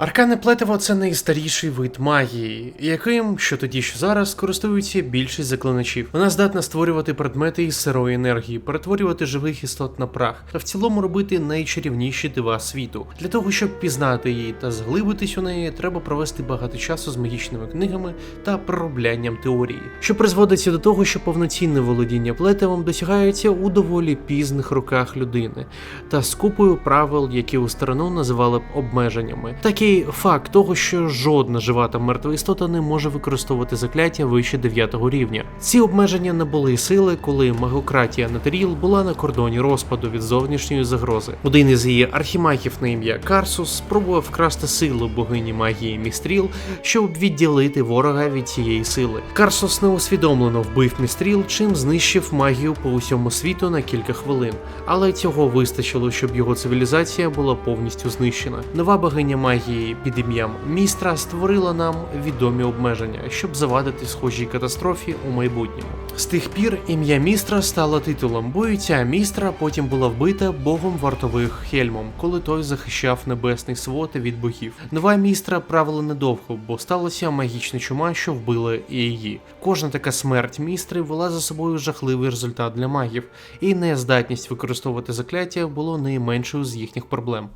Аркане плетиво це найстаріший вид магії, яким, що тоді, що зараз, користуються більшість заклиначів. Вона здатна створювати предмети із сирої енергії, перетворювати живих істот на прах, та в цілому робити найчарівніші дива світу. Для того, щоб пізнати її та зглибитись у неї, треба провести багато часу з магічними книгами та пророблянням теорії, що призводиться до того, що повноцінне володіння плетивом досягається у доволі пізних роках людини та з купою правил, які у сторону називали б обмеженнями. Факт того, що жодна жива та мертва істота не може використовувати закляття вище 9 рівня. Ці обмеження набули сили, коли магократія Натеріл була на кордоні розпаду від зовнішньої загрози. Один із її архімагів на ім'я Карсус спробував вкрасти силу богині магії Містріл, щоб відділити ворога від цієї сили. Карсус неусвідомлено вбив Містріл, чим знищив магію по усьому світу на кілька хвилин. Але цього вистачило, щоб його цивілізація була повністю знищена. Нова богиня магії під ім'ям Містра створила нам відомі обмеження, щоб завадити схожій катастрофі у майбутньому. З тих пір ім'я Містра стало титулом, бо і ця містра потім була вбита богом вартових Хельмом, коли той захищав небесний свод від богів. Нова містра правила недовго, бо сталася магічна чума, що вбила і її. Кожна така смерть містри вела за собою жахливий результат для магів, і нездатність використовувати закляття було найменшою з їхніх проблем.